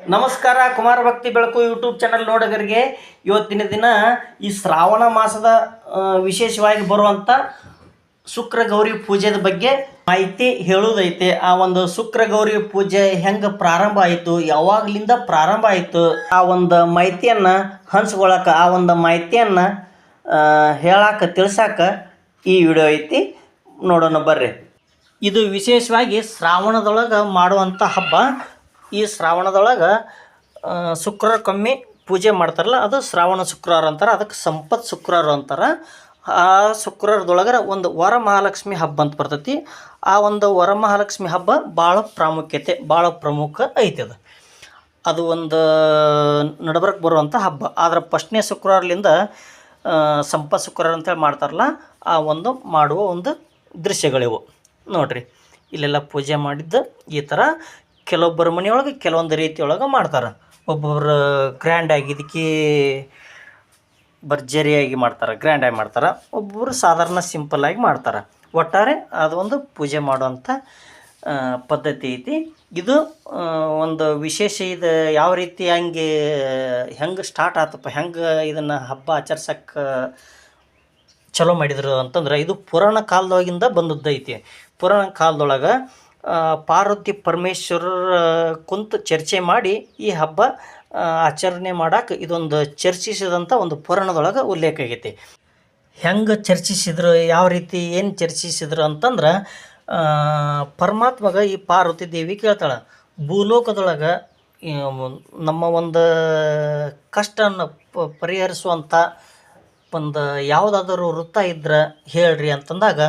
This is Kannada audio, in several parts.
ನಮಸ್ಕಾರ, ಕುಮಾರ ಭಕ್ತಿ ಬೆಳಕು ಯೂಟ್ಯೂಬ್ ಚಾನಲ್ ನೋಡಗರಿಗೆ. ಇವತ್ತಿನ ದಿನ ಈ ಶ್ರಾವಣ ಮಾಸದ ವಿಶೇಷವಾಗಿ ಬರುವಂಥ ಶುಕ್ರ ಗೌರಿ ಪೂಜೆದ ಬಗ್ಗೆ ಮಾಹಿತಿ ಹೇಳುವುದೈತೆ ಆ ಒಂದು ಶುಕ್ರ ಗೌರಿ ಪೂಜೆ ಹೆಂಗೆ ಪ್ರಾರಂಭ ಆಯಿತು, ಯಾವಾಗಲಿಂದ ಪ್ರಾರಂಭ ಆಯಿತು, ಆ ಒಂದು ಮಾಹಿತಿಯನ್ನು ಹಂಚ್ಕೊಳಕ್ಕೆ ಆ ಒಂದು ಮಾಹಿತಿಯನ್ನು ಹೇಳಾಕ, ತಿಳ್ಸಾಕ ಈ ವಿಡಿಯೋ ಐತಿ. ನೋಡೋಣ ಬರ್ರಿ. ಇದು ವಿಶೇಷವಾಗಿ ಶ್ರಾವಣದೊಳಗೆ ಮಾಡುವಂಥ ಹಬ್ಬ. ಈ ಶ್ರಾವಣದೊಳಗೆ ಕಮ್ಮಿ ಪೂಜೆ ಮಾಡ್ತಾರಲ್ಲ, ಅದು ಶ್ರಾವಣ ಶುಕ್ರವಾರ ಅಂತಾರೆ, ಅದಕ್ಕೆ ಸಂಪತ್ ಶುಕ್ರವಾರ ಅಂತಾರೆ. ಆ ಶುಕ್ರವಾರದೊಳಗರ ಒಂದು ವರಮಹಾಲಕ್ಷ್ಮಿ ಹಬ್ಬ ಅಂತ ಬರ್ತೈತಿ. ಆ ಒಂದು ವರಮಹಾಲಕ್ಷ್ಮಿ ಹಬ್ಬ ಭಾಳ ಪ್ರಾಮುಖ್ಯತೆ ಭಾಳ ಪ್ರಮುಖ ಐತಿ ಅದು. ಅದು ಒಂದು ನಡ್ಬರ್ಕ್ ಬರುವಂಥ ಹಬ್ಬ. ಆದ್ರೆ ಫಸ್ಟ್ನೇ ಶುಕ್ರವಾರಲಿಂದ ಸಂಪತ್ ಶುಕ್ರವಾರ ಅಂತೇಳಿ ಮಾಡ್ತಾರಲ್ಲ, ಆ ಒಂದು ಮಾಡುವ ಒಂದು ದೃಶ್ಯಗಳಿವು. ನೋಡ್ರಿ, ಇಲ್ಲೆಲ್ಲ ಪೂಜೆ ಮಾಡಿದ್ದು ಈ ಥರ ಕೆಲವೊಬ್ಬರ ಮನೆಯೊಳಗೆ ಕೆಲವೊಂದು ರೀತಿಯೊಳಗೆ ಮಾಡ್ತಾರೆ. ಒಬ್ಬೊಬ್ರು ಗ್ರ್ಯಾಂಡಾಗಿ ಇದಕ್ಕೆ ಭರ್ಜರಿಯಾಗಿ ಮಾಡ್ತಾರೆ ಗ್ರ್ಯಾಂಡಾಗಿ ಮಾಡ್ತಾರೆ. ಒಬ್ಬೊಬ್ಬರು ಸಾಧಾರಣ ಸಿಂಪಲ್ಲಾಗಿ ಮಾಡ್ತಾರೆ. ಒಟ್ಟಾರೆ ಅದೊಂದು ಪೂಜೆ ಮಾಡುವಂಥ ಪದ್ಧತಿ ಐತಿ. ಇದು ಒಂದು ವಿಶೇಷ ಇದು ಯಾವ ರೀತಿ ಹಂಗೆ, ಹೆಂಗೆ ಸ್ಟಾರ್ಟ್ ಆತಪ್ಪ, ಹೆಂಗೆ ಇದನ್ನು ಹಬ್ಬ ಆಚರ್ಸಕ್ಕೆ ಚಲೋ ಮಾಡಿದ್ರು ಅಂತಂದ್ರೆ ಇದು ಪುರಾಣ ಕಾಲದೊಳಗಿಂದ ಬಂದದ್ದೈತಿ ಪುರಾಣ ಕಾಲದೊಳಗೆ ಪಾರ್ವತಿ ಪರಮೇಶ್ವರರ ಕುಂತು ಚರ್ಚೆ ಮಾಡಿ ಈ ಹಬ್ಬ ಆಚರಣೆ ಮಾಡಕ್ಕೆ ಇದೊಂದು ಚರ್ಚಿಸಿದಂಥ ಒಂದು ಪುರಾಣದೊಳಗೆ ಉಲ್ಲೇಖ ಆಗೈತಿ. ಹೆಂಗೆ ಚರ್ಚಿಸಿದ್ರು, ಯಾವ ರೀತಿ ಏನು ಚರ್ಚಿಸಿದ್ರು ಅಂತಂದ್ರೆ ಪರಮಾತ್ಮಗ ಈ ಪಾರ್ವತಿ ದೇವಿ ಕೇಳ್ತಾಳೆ, ಭೂಲೋಕದೊಳಗೆ ನಮ್ಮ ಒಂದು ಕಷ್ಟನ ಪರಿಹರಿಸುವಂಥ ಒಂದು ಯಾವುದಾದರೂ ವೃತ್ತ ಇದ್ರೆ ಹೇಳ್ರಿ ಅಂತಂದಾಗ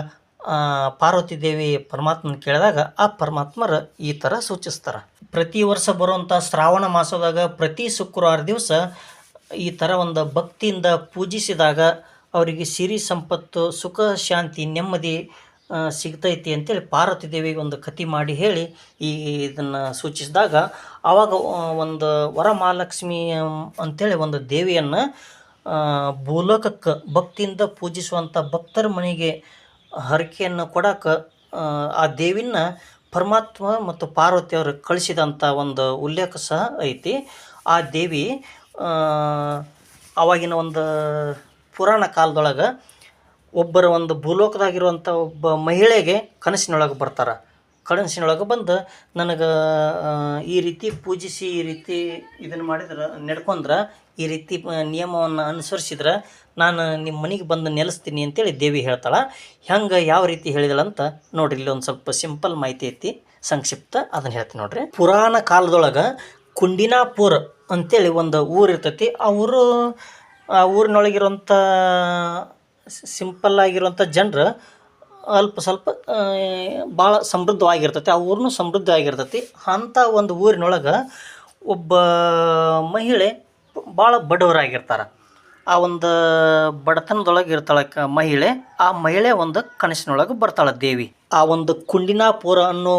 ಪಾರ್ವತಿ ದೇವಿ ಪರಮಾತ್ಮನ ಕೇಳಿದಾಗ, ಆ ಪರಮಾತ್ಮರು ಈ ಥರ ಸೂಚಿಸ್ತಾರೆ. ಪ್ರತಿ ವರ್ಷ ಬರುವಂಥ ಶ್ರಾವಣ ಮಾಸದಾಗ ಪ್ರತಿ ಶುಕ್ರವಾರ ದಿವಸ ಈ ಥರ ಒಂದು ಭಕ್ತಿಯಿಂದ ಪೂಜಿಸಿದಾಗ ಅವರಿಗೆ ಸಿರಿ ಸಂಪತ್ತು, ಸುಖ, ಶಾಂತಿ, ನೆಮ್ಮದಿ ಸಿಗ್ತೈತಿ ಅಂತೇಳಿ ಪಾರ್ವತಿ ದೇವಿಗೆ ಒಂದು ಕತಿ ಮಾಡಿ ಹೇಳಿ ಈ ಇದನ್ನು ಸೂಚಿಸಿದಾಗ ಆವಾಗ ಒಂದು ವರಮಹಾಲಕ್ಷ್ಮಿ ಅಂಥೇಳಿ ಒಂದು ದೇವಿಯನ್ನು ಭೂಲೋಕಕ್ಕೆ ಭಕ್ತಿಯಿಂದ ಪೂಜಿಸುವಂಥ ಭಕ್ತರ ಮನೆಗೆ ಹರಕೆಯನ್ನು ಕೊಡಕ್ಕೆ ಆ ದೇವಿನ ಪರಮಾತ್ಮ ಮತ್ತು ಪಾರ್ವತಿಯವರು ಕಳಿಸಿದಂಥ ಒಂದು ಉಲ್ಲೇಖ ಸಹ ಐತಿ. ಆ ದೇವಿ ಆವಾಗಿನ ಒಂದು ಪುರಾಣ ಕಾಲದೊಳಗೆ ಒಬ್ಬರ ಒಂದು ಭೂಲೋಕದಾಗಿರುವಂಥ ಒಬ್ಬ ಮಹಿಳೆಗೆ ಕನಸಿನೊಳಗೆ ಬರ್ತಾರೆ. ಕನಸಿನೊಳಗೆ ಬಂದು ನನಗೆ ಈ ರೀತಿ ಪೂಜಿಸಿ, ಈ ರೀತಿ ಇದನ್ನು ಮಾಡಿದ್ರೆ ನಡ್ಕೊಂಡ್ರೆ ಈ ರೀತಿ ನಿಯಮವನ್ನು ಅನುಸರಿಸಿದ್ರೆ ನಾನು ನಿಮ್ಮ ಮನೆಗೆ ಬಂದು ನೆಲೆಸ್ತೀನಿ ಅಂತೇಳಿ ದೇವಿ ಹೇಳ್ತಾಳೆ. ಹೆಂಗೆ ಯಾವ ರೀತಿ ಹೇಳಿದಳಂತ ನೋಡ್ರಿ, ಇಲ್ಲಿ ಒಂದು ಸ್ವಲ್ಪ ಸಿಂಪಲ್ ಮಾಹಿತಿ ಐತಿ. ಸಂಕ್ಷಿಪ್ತ ಅದನ್ನು ಹೇಳ್ತೀನಿ ನೋಡ್ರಿ. ಪುರಾಣ ಕಾಲದೊಳಗೆ ಕುಂಡಿನಾಪುರ ಅಂತೇಳಿ ಒಂದು ಊರು ಇರ್ತೈತಿ. ಆ ಊರು, ಆ ಊರಿನೊಳಗಿರುವಂಥ ಸಿಂಪಲ್ ಆಗಿರುವಂಥ ಜನರು ಅಲ್ಪ ಸ್ವಲ್ಪ ಭಾಳ ಸಮೃದ್ಧವಾಗಿರ್ತೈತಿ ಆ ಊರನ್ನು ಸಮೃದ್ಧವಾಗಿರ್ತೈತಿ ಅಂಥ ಒಂದು ಊರಿನೊಳಗೆ ಒಬ್ಬ ಮಹಿಳೆ ಭಾಳ ಬಡವರಾಗಿರ್ತಾರೆ. ಆ ಒಂದು ಬಡತನದೊಳಗೆ ಇರ್ತಾಳೆ ಕ ಮಹಿಳೆ, ಆ ಮಹಿಳೆ ಒಂದು ಕನಸಿನೊಳಗೆ ಬರ್ತಾಳೆ ದೇವಿ. ಆ ಒಂದು ಕುಂಡಿನಾಪುರ ಅನ್ನೋ,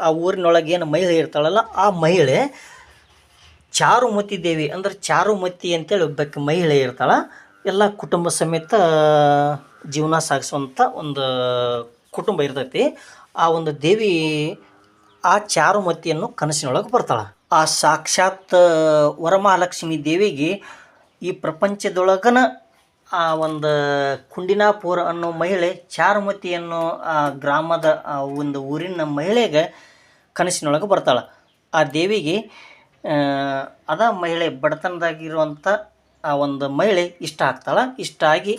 ಆ ಊರಿನೊಳಗೆ ಏನು ಮಹಿಳೆ ಇರ್ತಾಳಲ್ಲ, ಆ ಮಹಿಳೆ ಚಾರುಮತಿ ದೇವಿ. ಅಂದ್ರೆ ಚಾರುಮತಿ ಅಂತೇಳಿ ಒಬ್ಬಕ್ಕೆ ಮಹಿಳೆ ಇರ್ತಾಳೆ. ಎಲ್ಲ ಕುಟುಂಬ ಸಮೇತ, ಜೀವನ ಸಾಗಿಸುವಂಥ ಒಂದು ಕುಟುಂಬ ಇರ್ತೈತಿ. ಆ ಒಂದು ದೇವಿ ಆ ಚಾರುಮತಿಯನ್ನು ಕನಸಿನೊಳಗೆ ಬರ್ತಾಳೆ. ಆ ಸಾಕ್ಷಾತ್ ವರಮಹಾಲಕ್ಷ್ಮಿ ದೇವಿಗೆ ಈ ಪ್ರಪಂಚದೊಳಗನ ಆ ಒಂದು ಕುಂಡಿನಾಪುರ ಅನ್ನೋ ಮಹಿಳೆ, ಚಾರುಮತಿ ಅನ್ನೋ ಆ ಗ್ರಾಮದ ಆ ಒಂದು ಊರಿನ ಮಹಿಳೆಗೆ ಕನಸಿನೊಳಗೆ ಬರ್ತಾಳೆ. ಆ ದೇವಿಗೆ ಅದ ಮಹಿಳೆ ಬಡತನದಾಗಿರುವಂಥ ಆ ಒಂದು ಮಹಿಳೆ ಇಷ್ಟ ಆಗ್ತಾಳೆ. ಇಷ್ಟ ಆಗಿ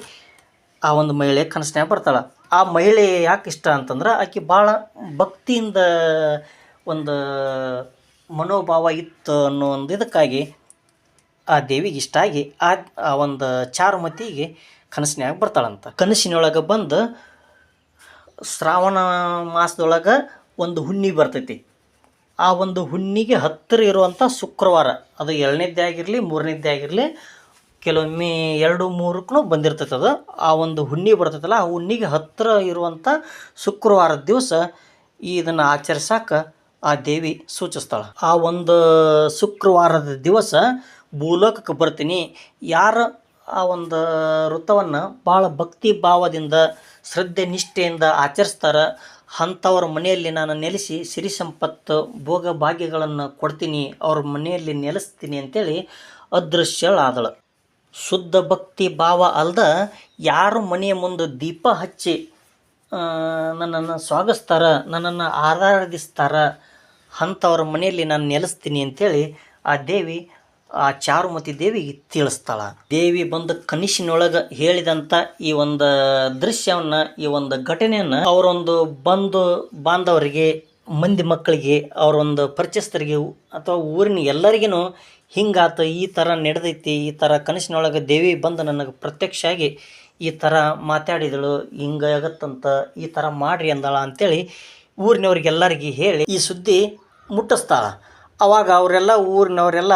ಆ ಒಂದು ಮಹಿಳೆ ಕನಸಿನಾಗ ಬರ್ತಾಳೆ. ಆ ಮಹಿಳೆ ಯಾಕೆ ಇಷ್ಟ ಅಂತಂದ್ರೆ ಆಕೆ ಭಾಳ ಭಕ್ತಿಯಿಂದ ಒಂದು ಮನೋಭಾವ ಇತ್ತು ಅನ್ನೋ ಒಂದು ಇದಕ್ಕಾಗಿ ಆ ದೇವಿಗೆ ಇಷ್ಟ ಆಗಿ ಆ ಆ ಒಂದು ಚಾರುಮತಿಗೆ ಕನಸಿನ್ಯಾಗ ಬರ್ತಾಳಂತ. ಕನಸಿನೊಳಗೆ ಬಂದು ಶ್ರಾವಣ ಮಾಸದೊಳಗೆ ಒಂದು ಹುಣ್ಣಿ ಬರ್ತೈತಿ. ಆ ಒಂದು ಹುಣ್ಣಿಗೆ ಹತ್ತಿರ ಇರುವಂಥ ಶುಕ್ರವಾರ. ಅದು ಎರಡನೇದ್ದೇ ಆಗಿರಲಿ, ಮೂರನೇದ್ದೇ ಆಗಿರಲಿ, ಕೆಲವೊಮ್ಮೆ ಎರಡು, ಮೂರಕ್ಕೂ ಬಂದಿರ್ತೈತೆ ಅದು. ಆ ಒಂದು ಹುಣ್ಣಿ ಬರ್ತೈತಲ್ಲ, ಆ ಹುಣ್ಣಿಗೆ ಹತ್ತಿರ ಇರುವಂಥ ಶುಕ್ರವಾರದ ದಿವಸ ಇದನ್ನು ಆಚರಿಸಕ್ಕೆ ಆ ದೇವಿ ಸೂಚಿಸ್ತಾಳೆ. ಆ ಒಂದು ಶುಕ್ರವಾರದ ದಿವಸ ಭೂಲೋಕಕ್ಕೆ ಬರ್ತೀನಿ. ಯಾರ ಆ ಒಂದು ವೃತ್ತವನ್ನು ಭಾಳ ಭಕ್ತಿ ಭಾವದಿಂದ, ಶ್ರದ್ಧೆ ನಿಷ್ಠೆಯಿಂದ ಆಚರಿಸ್ತಾರ, ಅಂಥವ್ರ ಮನೆಯಲ್ಲಿ ನಾನು ನೆಲೆಸಿ ಸಿರಿ ಸಂಪತ್ತು ಭೋಗ ಭಾಗ್ಯಗಳನ್ನು ಕೊಡ್ತೀನಿ, ಅವ್ರ ಮನೆಯಲ್ಲಿ ನೆಲೆಸ್ತೀನಿ ಅಂತೇಳಿ ಅದೃಶ್ಯಳಾದಳು. ಶುದ್ಧ ಭಕ್ತಿ ಭಾವ ಅಲ್ದ ಯಾರು ಮನೆಯ ಮುಂದೆ ದೀಪ ಹಚ್ಚಿ ನನ್ನನ್ನು ಸ್ವಾಗತಿಸ್ತಾರ ನನ್ನನ್ನು ಆರಾಧಿಸ್ತಾರ, ಅಂಥವ್ರ ಮನೆಯಲ್ಲಿ ನಾನು ನೆಲೆಸ್ತೀನಿ ಅಂತೇಳಿ ಆ ದೇವಿ ಆ ಚಾರುಮತಿ ದೇವಿಗೆ ತಿಳಿಸ್ತಾಳ. ದೇವಿ ಬಂದು ಕನಿಷಿನೊಳಗೆ ಹೇಳಿದಂಥ ಈ ಒಂದು ದೃಶ್ಯವನ್ನು, ಈ ಒಂದು ಘಟನೆಯನ್ನು ಅವರೊಂದು ಬಂದು ಬಾಂಧವರಿಗೆ, ಮಂದಿ ಮಕ್ಕಳಿಗೆ, ಅವರೊಂದು ಪರಿಚಯಸ್ಥರಿಗೆ ಅಥವಾ ಊರಿನ ಎಲ್ಲರಿಗೂ ಹಿಂಗಾತು ಈ ಥರ ನಡೆದೈತಿ, ಈ ಥರ ಕನಸಿನೊಳಗೆ ದೇವಿ ಬಂದು ನನಗೆ ಪ್ರತ್ಯಕ್ಷ ಆಗಿ ಈ ಥರ ಮಾತಾಡಿದಳು, ಹಿಂಗೆ ಆಗತ್ತಂತ ಈ ಥರ ಮಾಡ್ರಿ ಅಂದಳ ಅಂತೇಳಿ ಊರಿನವ್ರಿಗೆಲ್ಲರಿಗೆ ಹೇಳಿ ಈ ಸುದ್ದಿ ಮುಟ್ಟಿಸ್ತಾಳ. ಅವಾಗ ಅವರೆಲ್ಲ ಊರಿನವರೆಲ್ಲ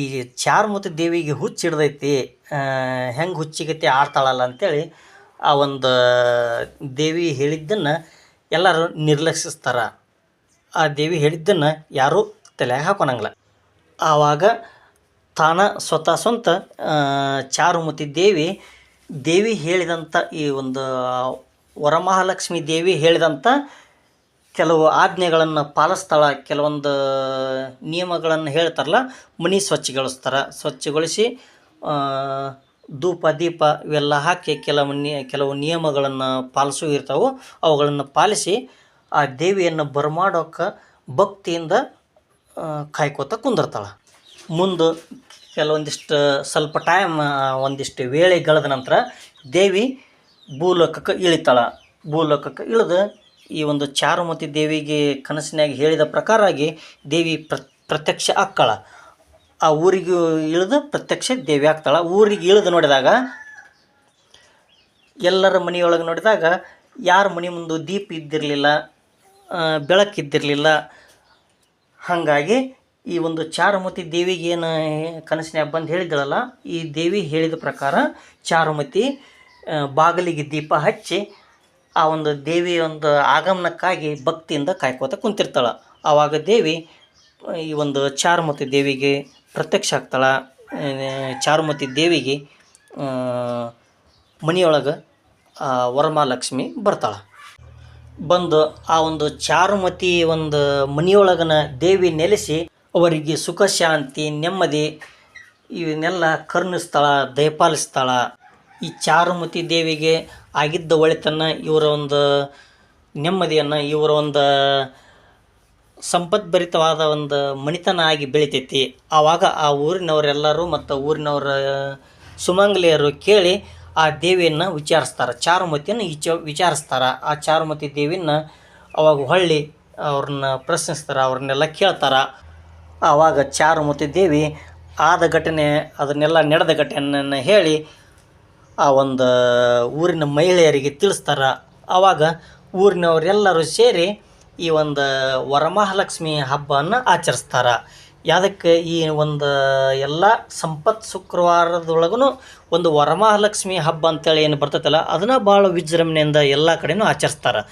ಈ ಚಾರುಮತಿ ದೇವಿಗೆ ಹುಚ್ಚು ಹಿಡ್ದೈತಿ ಹೆಂಗೆ ಹುಚ್ಚಿಗತಿ ಆಡ್ತಾಳಲ್ಲ ಅಂತೇಳಿ ಆ ಒಂದು ದೇವಿ ಹೇಳಿದ್ದನ್ನು ಎಲ್ಲರೂ ನಿರ್ಲಕ್ಷಿಸ್ತಾರ. ಆ ದೇವಿ ಹೇಳಿದ್ದನ್ನು ಯಾರೂ ತಲೆಗೆ ಹಾಕೊಳಂಗಿಲ್ಲ ಆವಾಗ ತಾನ ಸ್ವತಃ ಸ್ವಂತ ಚಾರುಮತಿ ದೇವಿ ದೇವಿ ಹೇಳಿದಂಥ ಈ ಒಂದು ವರಮಹಾಲಕ್ಷ್ಮಿ ದೇವಿ ಹೇಳಿದಂಥ ಕೆಲವು ಆಜ್ಞೆಗಳನ್ನು ಪಾಲಿಸ್ತಾಳೆ, ಕೆಲವೊಂದು ನಿಯಮಗಳನ್ನು ಹೇಳ್ತಾರಲ್ಲ, ಮನೆ ಸ್ವಚ್ಛಗೊಳಿಸ್ತಾರೆ. ಸ್ವಚ್ಛಗೊಳಿಸಿ ಧೂಪ, ದೀಪ ಇವೆಲ್ಲ ಹಾಕಿ ಕೆಲವು ನಿ, ಕೆಲವು ನಿಯಮಗಳನ್ನು ಪಾಲಿಸು ಇರ್ತಾವೆ. ಅವುಗಳನ್ನು ಪಾಲಿಸಿ ಆ ದೇವಿಯನ್ನು ಬರಮಾಡೋಕೆ ಭಕ್ತಿಯಿಂದ ಕಾಯ್ಕೋತ ಕುಂದಿರ್ತಾಳೆ. ಮುಂದೆ ಕೆಲವೊಂದಿಷ್ಟು ಸ್ವಲ್ಪ ಟೈಮ್ ಒಂದಿಷ್ಟು ವೇಳೆ ಗೆಳೆದ ನಂತರ ದೇವಿ ಭೂಲೋಕಕ್ಕೆ ಇಳಿತಾಳೆ. ಭೂಲೋಕಕ್ಕೆ ಇಳಿದು ಈ ಒಂದು ಚಾರುಮತಿ ದೇವಿಗೆ ಕನಸಿನಾಗ ಹೇಳಿದ ಪ್ರಕಾರವಾಗಿ ದೇವಿ ಪ್ರ, ಪ್ರತ್ಯಕ್ಷ ಆಕ್ಕಳ ಆ ಊರಿಗೆ ಇಳಿದು ಪ್ರತ್ಯಕ್ಷ ದೇವಿ ಆಗ್ತಾಳ. ಊರಿಗೆ ಇಳಿದು ನೋಡಿದಾಗ, ಎಲ್ಲರ ಮನೆಯೊಳಗೆ ನೋಡಿದಾಗ ಯಾರ ಮನೆ ಮುಂದೆ ದೀಪ ಇದ್ದಿರಲಿಲ್ಲ ಬೆಳಕಿದ್ದಿರಲಿಲ್ಲ ಹಾಗಾಗಿ ಈ ಒಂದು ಚಾರುಮತಿ ದೇವಿಗೆ ಏನು ಕನಸಿನ್ಯಾಗ ಬಂದು ಹೇಳಿದಳಲ್ಲ ಈ ದೇವಿ ಹೇಳಿದ ಪ್ರಕಾರ ಚಾರುಮತಿ ಬಾಗಿಲಿಗೆ ದೀಪ ಹಚ್ಚಿ ಆ ಒಂದು ದೇವಿಯ ಒಂದು ಆಗಮನಕ್ಕಾಗಿ ಭಕ್ತಿಯಿಂದ ಕಾಯ್ಕೋತ ಕುಂತಿರ್ತಾಳೆ. ಆವಾಗ ದೇವಿ, ಈ ಒಂದು ಚಾರುಮತಿ ದೇವಿಗೆ ಪ್ರತ್ಯಕ್ಷ ಆಗ್ತಾಳೆ. ಚಾರುಮತಿ ದೇವಿಗೆ ಮನೆಯೊಳಗೆ ವರಮಹಾಲಕ್ಷ್ಮಿ ಬರ್ತಾಳೆ. ಬಂದು ಆ ಒಂದು ಚಾರುಮತಿ ಒಂದು ಮನೆಯೊಳಗನ ದೇವಿ ನೆಲೆಸಿ ಅವರಿಗೆ ಸುಖ, ಶಾಂತಿ, ನೆಮ್ಮದಿ ಇವನ್ನೆಲ್ಲ ಕರುಣಿಸ್ತಾಳ, ದಯಪಾಲಿಸ್ತಾಳ. ಈ ಚಾರುಮತಿ ದೇವಿಗೆ ಆಗಿದ್ದ ಒಳಿತನ್ನು ಇವರ ಒಂದು ನೆಮ್ಮದಿಯನ್ನು, ಇವರ ಒಂದು ಸಂಪದ್ಭರಿತವಾದ ಒಂದು ಮಣಿತನ ಆಗಿ ಬೆಳಿತೈತಿ. ಆವಾಗ ಆ ಊರಿನವರೆಲ್ಲರೂ ಮತ್ತು ಊರಿನವರ ಸುಮಂಗಲಿಯರು ಕೇಳಿ ಆ ದೇವಿಯನ್ನು ವಿಚಾರಿಸ್ತಾರೆ. ಚಾರುಮತಿಯನ್ನು ವಿಚ ವಿಚಾರಿಸ್ತಾರೆ. ಆ ಚಾರುಮತಿ ದೇವಿನ ಅವಾಗ ಹೊಳ್ಳಿ ಅವ್ರನ್ನ ಪ್ರಶ್ನಿಸ್ತಾರೆ, ಅವ್ರನ್ನೆಲ್ಲ ಕೇಳ್ತಾರೆ. ಆವಾಗ ಚಾರುಮತಿ ದೇವಿ ಆದ ಘಟನೆ, ಅದನ್ನೆಲ್ಲ ನಡೆದ ಘಟನೆಯನ್ನು ಹೇಳಿ ಆ ಒಂದು ಊರಿನ ಮಹಿಳೆಯರಿಗೆ ತಿಳಿಸ್ತಾರೆ. ಆವಾಗ ಊರಿನವರೆಲ್ಲರೂ ಸೇರಿ ಈ ಒಂದು ವರಮಹಾಲಕ್ಷ್ಮಿ ಹಬ್ಬವನ್ನು ಆಚರಿಸ್ತಾರೆ. ಯಾವುದಕ್ಕೆ ಈ ಒಂದು ಎಲ್ಲ ಸಂಪತ್ ಶುಕ್ರವಾರದೊಳಗೂ ಒಂದು ವರಮಹಾಲಕ್ಷ್ಮಿ ಹಬ್ಬ ಅಂತೇಳಿ ಏನು ಬರ್ತೈತಲ್ಲ, ಅದನ್ನು ಭಾಳ ವಿಜೃಂಭಣೆಯಿಂದ ಎಲ್ಲ ಕಡೆನೂ ಆಚರಿಸ್ತಾರೆ.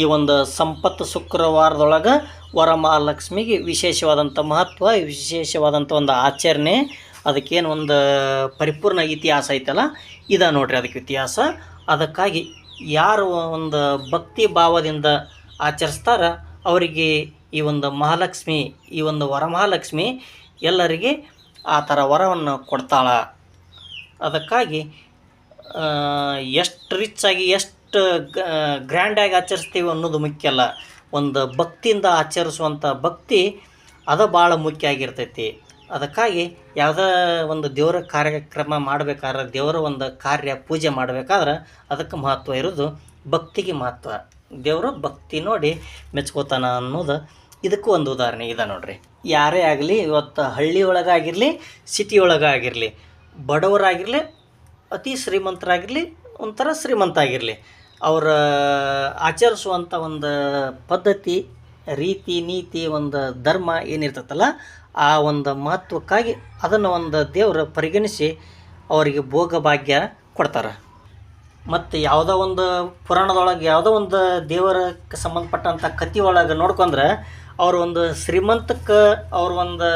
ಈ ಒಂದು ಸಂಪತ್ ಶುಕ್ರವಾರದೊಳಗೆ ವರಮಹಾಲಕ್ಷ್ಮಿಗೆ ವಿಶೇಷವಾದಂಥ ಮಹತ್ವ ವಿಶೇಷವಾದಂಥ ಒಂದು ಆಚರಣೆ ಅದಕ್ಕೇನು ಒಂದು ಪರಿಪೂರ್ಣ ಇತಿಹಾಸ ಐತಲ್ಲ, ಇದ ನೋಡ್ರಿ ಅದಕ್ಕೆ ಇತಿಹಾಸ. ಅದಕ್ಕಾಗಿ ಯಾರು ಒಂದು ಭಕ್ತಿ ಭಾವದಿಂದ ಆಚರಿಸ್ತಾರ, ಅವರಿಗೆ ಈ ಒಂದು ಮಹಾಲಕ್ಷ್ಮಿ, ಈ ಒಂದು ವರಮಹಾಲಕ್ಷ್ಮಿ ಎಲ್ಲರಿಗೆ ಆ ಥರ ವರವನ್ನು ಕೊಡ್ತಾಳ. ಅದಕ್ಕಾಗಿ ಎಷ್ಟು ರಿಚ್ ಆಗಿ, ಎಷ್ಟು ಗ್ರ್ಯಾಂಡಾಗಿ ಆಚರಿಸ್ತೀವಿ ಅನ್ನೋದು ಮುಖ್ಯ ಅಲ್ಲ. ಒಂದು ಭಕ್ತಿಯಿಂದ ಆಚರಿಸುವಂಥ ಭಕ್ತಿ ಅದು ಭಾಳ ಮುಖ್ಯ ಆಗಿರ್ತೈತಿ. ಅದಕ್ಕಾಗಿ ಯಾವುದೇ ಒಂದು ದೇವರ ಕಾರ್ಯಕ್ರಮ ಮಾಡ್ಬೇಕಾದ್ರೆ, ದೇವರ ಒಂದು ಕಾರ್ಯ ಪೂಜೆ ಮಾಡಬೇಕಾದ್ರೆ ಅದಕ್ಕೆ ಮಹತ್ವ ಇರೋದು ಭಕ್ತಿಗೆ ಮಹತ್ವ. ದೇವರು ಭಕ್ತಿ ನೋಡಿ ಮೆಚ್ಕೋತಾನ ಅನ್ನೋದು ಇದಕ್ಕೂ ಒಂದು ಉದಾಹರಣೆ ಇದೆ ನೋಡ್ರಿ. ಯಾರೇ ಆಗಲಿ, ಇವತ್ತು ಹಳ್ಳಿ ಒಳಗಾಗಿರಲಿ ಸಿಟಿ ಬಡವರಾಗಿರಲಿ, ಅತಿ ಶ್ರೀಮಂತರಾಗಿರಲಿ, ಒಂಥರ ಶ್ರೀಮಂತ ಆಗಿರಲಿ, ಅವರ ಆಚರಿಸುವಂಥ ಒಂದು ಪದ್ಧತಿ, ರೀತಿ, ನೀತಿ, ಒಂದು ಧರ್ಮ ಏನಿರ್ತೈತಲ್ಲ ಆ ಒಂದು ಮಹತ್ವಕ್ಕಾಗಿ ಅದನ್ನು ಒಂದು ದೇವರು ಪರಿಗಣಿಸಿ ಅವರಿಗೆ ಭೋಗ ಭಾಗ್ಯ ಕೊಡ್ತಾರೆ. ಮತ್ತು ಯಾವುದೋ ಒಂದು ಪುರಾಣದೊಳಗೆ ಯಾವುದೋ ಒಂದು ದೇವರಕ್ಕೆ ಸಂಬಂಧಪಟ್ಟಂಥ ಕತೆ ಒಳಗೆ ನೋಡ್ಕೊಂಡ್ರೆ ಅವ್ರ ಒಂದು ಶ್ರೀಮಂತಕ್ಕೆ ಅವ್ರ ಒಂದು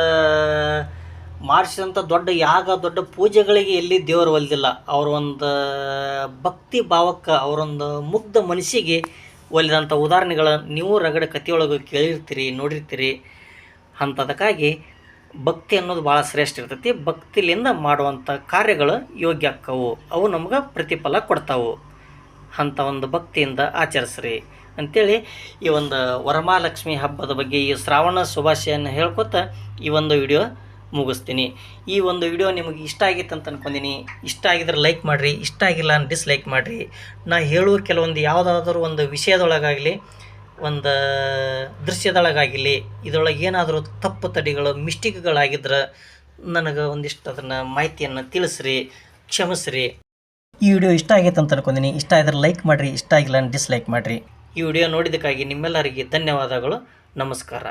ಮಾಡಿಸಿದಂಥ ದೊಡ್ಡ ಯಾಗ, ದೊಡ್ಡ ಪೂಜೆಗಳಿಗೆ ಎಲ್ಲಿ ದೇವರು ಒಲಿದಿಲ್ಲ. ಅವ್ರ ಒಂದು ಭಕ್ತಿ ಭಾವಕ್ಕೆ ಅವರೊಂದು ಮುಗ್ಧ ಮನಸ್ಸಿಗೆ ಒಲಿದಂಥ ಉದಾಹರಣೆಗಳನ್ನು ನೀವು ರಗಡ ಕಥೆಯೊಳಗೆ ಕೇಳಿರ್ತೀರಿ, ನೋಡಿರ್ತೀರಿ. ಅಂಥದಕ್ಕಾಗಿ ಭಕ್ತಿ ಅನ್ನೋದು ಭಾಳ ಶ್ರೇಷ್ಠ ಇರ್ತೈತಿ. ಭಕ್ತಿಲಿಂದ ಮಾಡುವಂಥ ಕಾರ್ಯಗಳು ಯೋಗ್ಯ ಆಕ್ಕವು ಅವು ನಮ್ಗೆ ಪ್ರತಿಫಲ ಕೊಡ್ತಾವು. ಅಂಥ ಒಂದು ಭಕ್ತಿಯಿಂದ ಆಚರಿಸ್ರಿ. ಅಂಥೇಳಿ ಈ ಒಂದು ವರಮಹಾಲಕ್ಷ್ಮಿ ಹಬ್ಬದ ಬಗ್ಗೆ ಈ ಶ್ರಾವಣ ಶುಭಾಶಯನ್ನು ಹೇಳ್ಕೊತ ಈ ಒಂದು ವಿಡಿಯೋ ಮುಗಿಸ್ತೀನಿ. ಈ ಒಂದು ವಿಡಿಯೋ ನಿಮಗೆ ಇಷ್ಟ ಆಗಿತ್ತು ಅಂತ ಅಂದ್ಕೊಂಡಿನಿ ಇಷ್ಟ ಆಗಿದ್ರೆ ಲೈಕ್ ಮಾಡಿರಿ. ಇಷ್ಟ ಆಗಿಲ್ಲ ಡಿಸ್ಲೈಕ್ ಮಾಡಿರಿ. ನಾ ಹೇಳುವ ಕೆಲವೊಂದು ಯಾವುದಾದ್ರೂ ಒಂದು ವಿಷಯದೊಳಗಾಗಲಿ ಒಂದು ದೃಶ್ಯದೊಳಗಾಗಿಲಿ ಇದರೊಳಗೆ ಏನಾದರೂ ತಪ್ಪು ತಡಿಗಳು ಮಿಸ್ಟೇಕ್ಗಳಾಗಿದ್ರೆ ನನಗೆ ಒಂದಿಷ್ಟು ಅದನ್ನು ಮಾಹಿತಿಯನ್ನು ತಿಳಿಸ್ರಿ ಕ್ಷಮಿಸ್ರಿ. ಈ ವಿಡಿಯೋ ಇಷ್ಟ ಆಗೈತೆ ಅಂತ ಅನ್ಕೊಂಡಿನಿ. ಇಷ್ಟ ಆದರೆ ಲೈಕ್ ಮಾಡಿರಿ ಇಷ್ಟ ಆಗಿಲ್ಲ ಡಿಸ್ಲೈಕ್ ಮಾಡಿರಿ. ಈ ವಿಡಿಯೋ ನೋಡಿದ್ದಕ್ಕಾಗಿ ನಿಮ್ಮೆಲ್ಲರಿಗೆ ಧನ್ಯವಾದಗಳು. ನಮಸ್ಕಾರ.